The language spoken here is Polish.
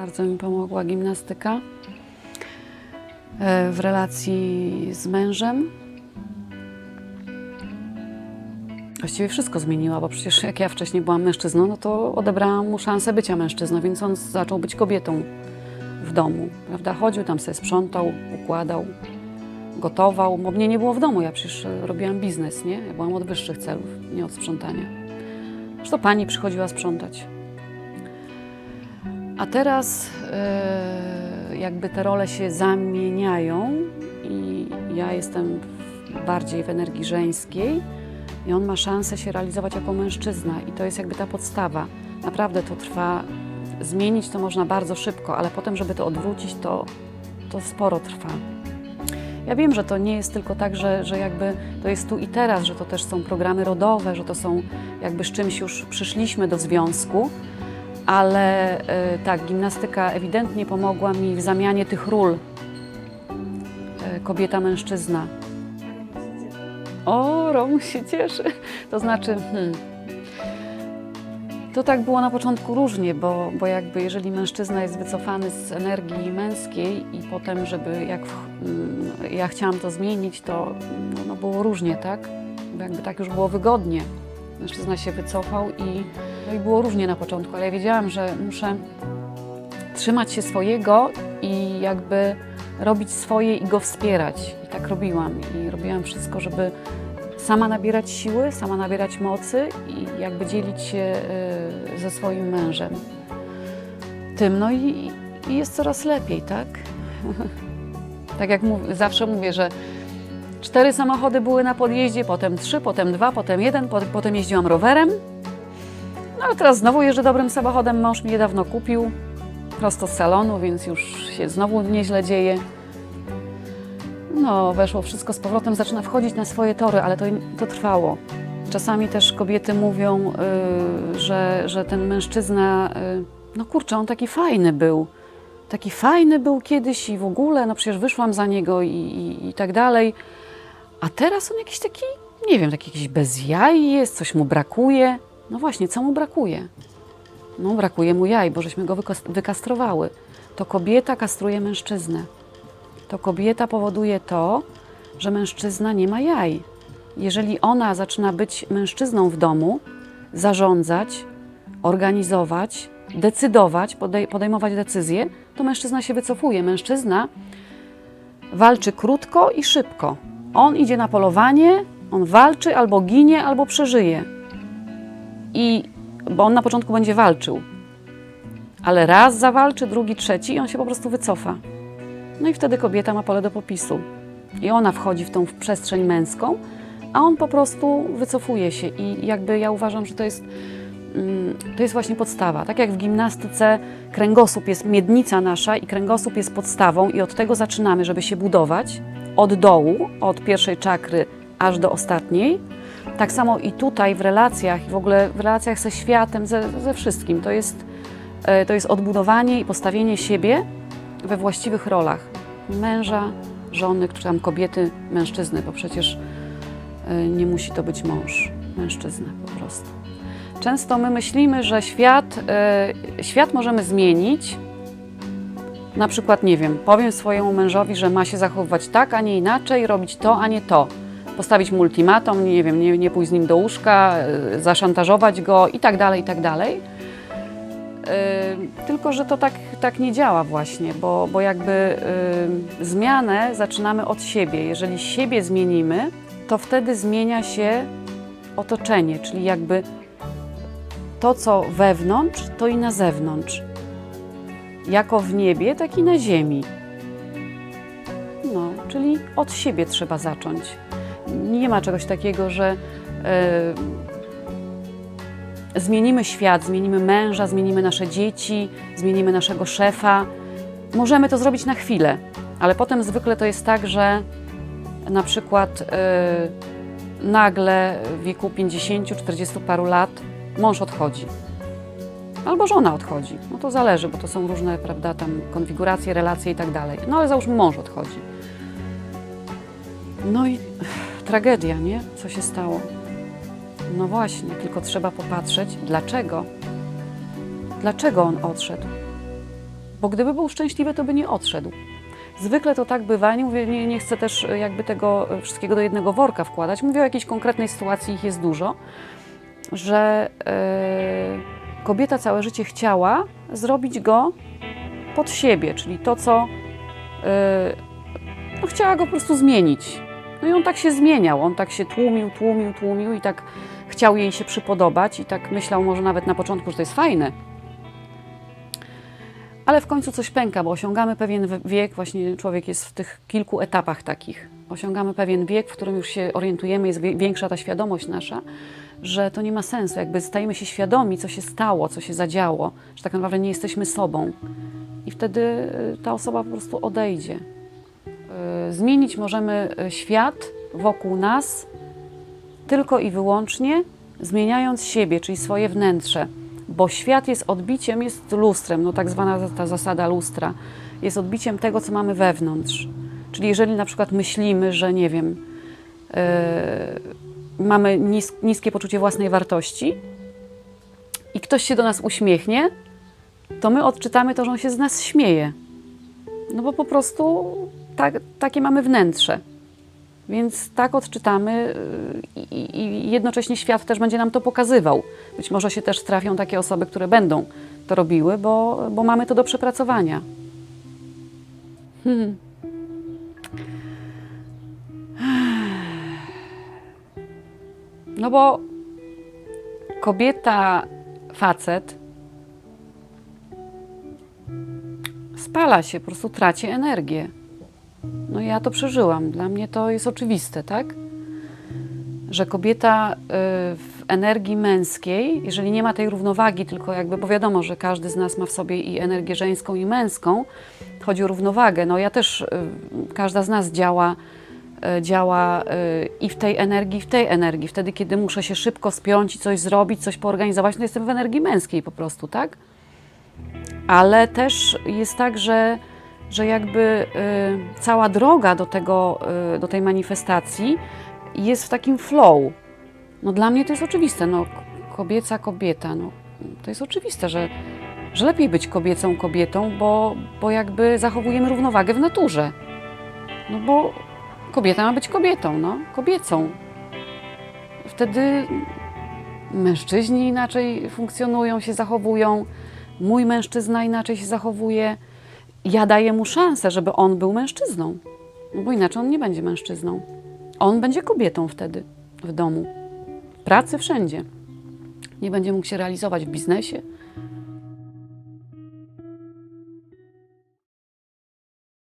Bardzo mi pomogła gimnastyka e, w relacji z mężem. Właściwie wszystko zmieniła, bo przecież jak ja wcześniej byłam mężczyzną, no to odebrałam mu szansę bycia mężczyzną, więc on zaczął być kobietą w domu, prawda? Chodził tam sobie sprzątał, układał, gotował, bo mnie nie było w domu, ja przecież e, robiłam biznes, nie? Ja byłam od wyższych celów, nie od sprzątania. Zresztą pani przychodziła sprzątać. A teraz e, jakby te role się zamieniają i ja jestem bardziej w energii żeńskiej i on ma szansę się realizować jako mężczyzna i to jest jakby ta podstawa. Naprawdę to trwa, zmienić to można bardzo szybko, ale potem, żeby to odwrócić, to, to sporo trwa. Ja wiem, że to nie jest tylko tak, że, że jakby to jest tu i teraz, że to też są programy rodowe, że to są jakby z czymś już przyszliśmy do związku, ale e, tak, gimnastyka ewidentnie pomogła mi w zamianie tych ról e, kobieta-mężczyzna. O, Rom się cieszy. To znaczy, hmm, to tak było na początku różnie, bo, bo jakby jeżeli mężczyzna jest wycofany z energii męskiej i potem, żeby jak w, mm, ja chciałam to zmienić, to no, no było różnie, tak? Bo jakby tak już było wygodnie. Mężczyzna się wycofał i, no i było różnie na początku, ale ja wiedziałam, że muszę trzymać się swojego i jakby robić swoje i go wspierać. I tak robiłam. I robiłam wszystko, żeby sama nabierać siły, sama nabierać mocy i jakby dzielić się y, ze swoim mężem. Tym, no i, i jest coraz lepiej, tak? tak jak mów, zawsze mówię, że cztery samochody były na podjeździe, potem trzy, potem dwa, potem jeden, po- potem jeździłam rowerem. No ale teraz znowu jeżdżę dobrym samochodem, mąż mi niedawno kupił, prosto z salonu, więc już się znowu nieźle dzieje. No, weszło wszystko z powrotem, zaczyna wchodzić na swoje tory, ale to, to trwało. Czasami też kobiety mówią, y, że, że ten mężczyzna, y, no kurczę, on taki fajny był. Taki fajny był kiedyś i w ogóle, no przecież wyszłam za niego i, i, i tak dalej. A teraz on jakiś taki, nie wiem, taki jakiś bez jaj jest, coś mu brakuje. No właśnie, co mu brakuje? No, brakuje mu jaj, bo żeśmy go wykastrowały. To kobieta kastruje mężczyznę. To kobieta powoduje to, że mężczyzna nie ma jaj. Jeżeli ona zaczyna być mężczyzną w domu, zarządzać, organizować, decydować, podej- podejmować decyzje, to mężczyzna się wycofuje. Mężczyzna walczy krótko i szybko. On idzie na polowanie, on walczy albo ginie, albo przeżyje. I bo on na początku będzie walczył. Ale raz zawalczy, drugi, trzeci i on się po prostu wycofa. No i wtedy kobieta ma pole do popisu. I ona wchodzi w tą przestrzeń męską, a on po prostu wycofuje się. I jakby ja uważam, że to jest, mm, to jest właśnie podstawa. Tak jak w gimnastyce kręgosłup jest miednica nasza i kręgosłup jest podstawą i od tego zaczynamy, żeby się budować. Od dołu, od pierwszej czakry aż do ostatniej. Tak samo i tutaj w relacjach, i w ogóle w relacjach ze światem, ze, ze wszystkim. To jest, e, to jest odbudowanie i postawienie siebie we właściwych rolach męża, żony, czy tam kobiety, mężczyzny, bo przecież y, nie musi to być mąż, mężczyzna po prostu. Często my myślimy, że świat, y, świat możemy zmienić. Na przykład, nie wiem, powiem swojemu mężowi, że ma się zachowywać tak, a nie inaczej, robić to, a nie to. Postawić mu ultimatum, nie wiem, nie, nie pójść z nim do łóżka, y, zaszantażować go i tak dalej, i tak dalej. Y, Tylko, że to tak, tak nie działa właśnie, bo, bo jakby y, zmianę zaczynamy od siebie. Jeżeli siebie zmienimy, to wtedy zmienia się otoczenie, czyli jakby to, co wewnątrz, to i na zewnątrz. Jako w niebie, tak i na ziemi. No, czyli od siebie trzeba zacząć. Nie ma czegoś takiego, że y, zmienimy świat, zmienimy męża, zmienimy nasze dzieci, zmienimy naszego szefa. Możemy to zrobić na chwilę, ale potem zwykle to jest tak, że na przykład y, nagle w wieku 50-40 paru lat mąż odchodzi. Albo żona odchodzi. No to zależy, bo to są różne, prawda, tam konfiguracje, relacje i tak dalej. No ale załóżmy mąż odchodzi. No i tragedia, nie? Co się stało? No właśnie, tylko trzeba popatrzeć, dlaczego. Dlaczego on odszedł? Bo gdyby był szczęśliwy, to by nie odszedł. Zwykle to tak bywa, nie, mówię, nie, nie chcę też e, jakby tego e, wszystkiego do jednego worka wkładać. Mówię o jakiejś konkretnej sytuacji, ich jest dużo, że e, kobieta całe życie chciała zrobić go pod siebie, czyli to, co e, no, chciała go po prostu zmienić. No i on tak się zmieniał, on tak się tłumił, tłumił, tłumił i tak chciał jej się przypodobać i tak myślał może nawet na początku, że to jest fajne. Ale w końcu coś pęka, bo osiągamy pewien wiek, właśnie człowiek jest w tych kilku etapach takich. Osiągamy pewien wiek, w którym już się orientujemy, jest większa ta świadomość nasza, że to nie ma sensu. Jakby stajemy się świadomi, co się stało, co się zadziało, że tak naprawdę nie jesteśmy sobą. I wtedy y, ta osoba po prostu odejdzie. Y, Zmienić możemy y, świat wokół nas tylko i wyłącznie zmieniając siebie, czyli swoje wnętrze. Bo świat jest odbiciem, jest lustrem, no tak zwana ta zasada lustra, jest odbiciem tego, co mamy wewnątrz. Czyli jeżeli na przykład myślimy, że nie wiem, yy, mamy nis, niskie poczucie własnej wartości i ktoś się do nas uśmiechnie, to my odczytamy to, że on się z nas śmieje. No bo po prostu tak, takie mamy wnętrze. Więc tak odczytamy y, i, i jednocześnie świat też będzie nam to pokazywał. Być może się też trafią takie osoby, które będą to robiły, bo, bo mamy to do przepracowania. Hmm. No bo kobieta, facet spala się, po prostu traci energię. No ja to przeżyłam. Dla mnie to jest oczywiste, tak? Że kobieta y, w energii męskiej, jeżeli nie ma tej równowagi, tylko jakby, bo wiadomo, że każdy z nas ma w sobie i energię żeńską, i męską, chodzi o równowagę. No ja też, y, każda z nas działa, działa y, i w tej energii, w tej energii. Wtedy, kiedy muszę się szybko spiąć i coś zrobić, coś poorganizować, no jestem w energii męskiej po prostu, tak? ale też jest tak, że, że jakby y, cała droga do, tego, do tej manifestacji jest w takim flow. No dla mnie to jest oczywiste, no kobieca kobieta, no to jest oczywiste, że, że lepiej być kobiecą kobietą, bo, bo jakby zachowujemy równowagę w naturze. No bo kobieta ma być kobietą, no, kobiecą. Wtedy mężczyźni inaczej funkcjonują, się zachowują, mój mężczyzna inaczej się zachowuje. Ja daję mu szansę, żeby on był mężczyzną, no bo inaczej on nie będzie mężczyzną. On będzie kobietą wtedy w domu, w pracy, wszędzie. Nie będzie mógł się realizować w biznesie,